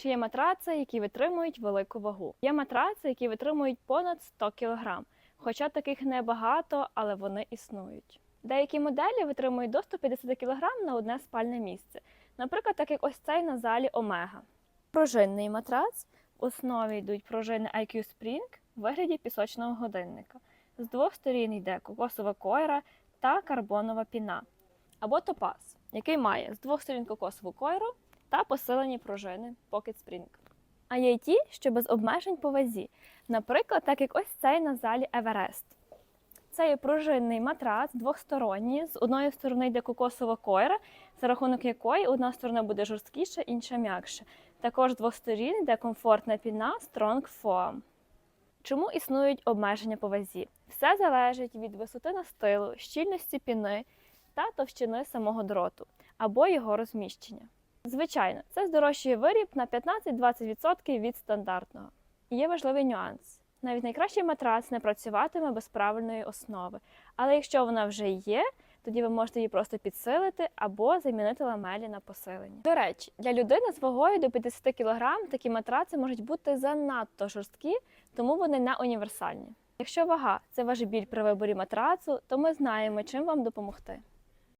Чи є матраци, які витримують велику вагу? Є матраци, які витримують понад 100 кг, хоча таких небагато, але вони існують. Деякі моделі витримують до 150 кг на одне спальне місце. Наприклад, так як ось цей на залі Омега. Пружинний матрац в основі йдуть пружини IQ Spring в вигляді пісочного годинника. З двох сторін йде кокосова койра та карбонова піна, або топаз, який має з двох сторін кокосову койру та посилені пружини Pocket Spring. А є й ті, що без обмежень по вазі, наприклад, так як ось цей на залі Everest. Це є пружинний матрац двохсторонній. З одної сторони йде кокосова койра, за рахунок якої одна сторона буде жорсткіша, інша м'якша. Також з двох сторін йде комфортна піна Strong Foam. Чому існують обмеження по вазі? Все залежить від висоти настилу, щільності піни та товщини самого дроту або його розміщення. Звичайно, це здорожчує виріб на 15-20% від стандартного. І Є важливий нюанс. Навіть найкращий матрац не працюватиме без правильної основи. Але якщо вона вже є, тоді ви можете її просто підсилити або замінити ламелі на посилення. До речі, для людини з вагою до 50 кг такі матраци можуть бути занадто жорсткі, тому вони не універсальні. Якщо вага це ваш біль при виборі матрацу, то ми знаємо, чим вам допомогти.